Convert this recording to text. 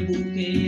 বুকে